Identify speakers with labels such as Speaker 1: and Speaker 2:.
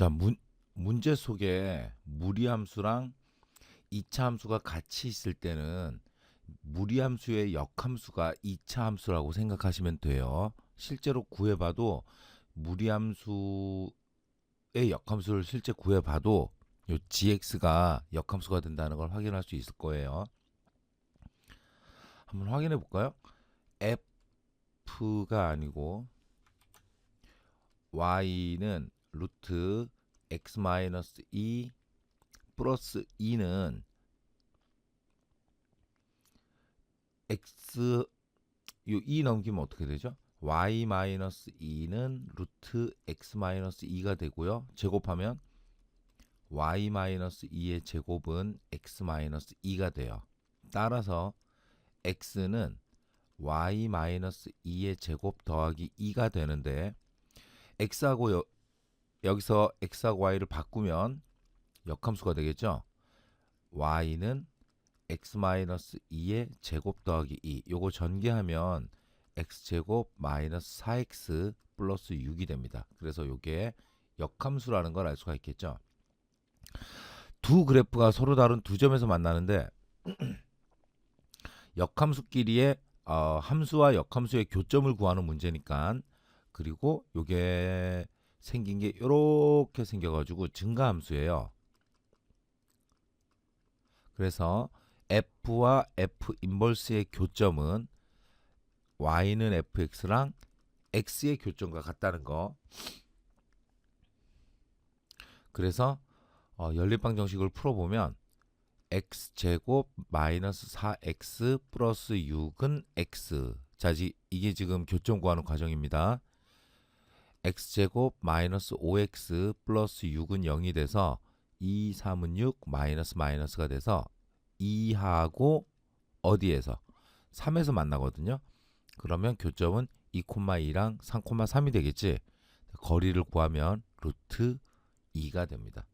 Speaker 1: 자, 문, 문제 속에 무리함수랑 이차 함수가 같이 있을 때는 무리함수의 역함수가 이차 함수라고 생각하시면 돼요. 실제로 구해봐도 무리함수의 역함수를 실제 구해봐도 요 gx가 역함수가 된다는 걸 확인할 수 있을 거예요. 한번 확인해 볼까요? f가 아니고 y는 루트 x 마이너스 2 플러스 2는 x 요2 넘기면 어떻게 되죠? y 마이너스 2는 루트 x 마이너스 2가 되고요. 제곱하면 y 마이너스 2의 제곱은 x 마이너스 2가 돼요. 따라서 x는 y 마이너스 2의 제곱 더하기 2가 되는데 x하고 여, 여기서 x하고 y를 바꾸면 역함수가 되겠죠. y는 x 마이너스 2의 제곱 더하기 2 요거 전개하면 x 제곱 마이너스 4x 플러스 6이 됩니다. 그래서 요게 역함수라는 걸 알 수가 있겠죠. 두 그래프가 서로 다른 두 점에서 만나는데 역함수끼리의 어, 함수와 역함수의 교점을 구하는 문제니까 그리고 요게 생긴 게 이렇게 생겨가지고 증가함수예요. 그래서 f와 f 인버스의 교점은 y는 fx랑 x의 교점과 같다는 거. 그래서 어, 연립방 정식을 풀어보면 x 제곱 마이너스 4x 플러스 6은 x. 자, 지, 이게 지금 교점 구하는 과정입니다. X 제곱 마이너스 5x 플러스 6은 0이 돼서 2, 3은 6 마이너스 마이너스가 돼서 2하고 어디에서 3에서 만나거든요. 그러면 교점은 2,2랑 3,3이 되겠지. 거리를 구하면 루트 2가 됩니다.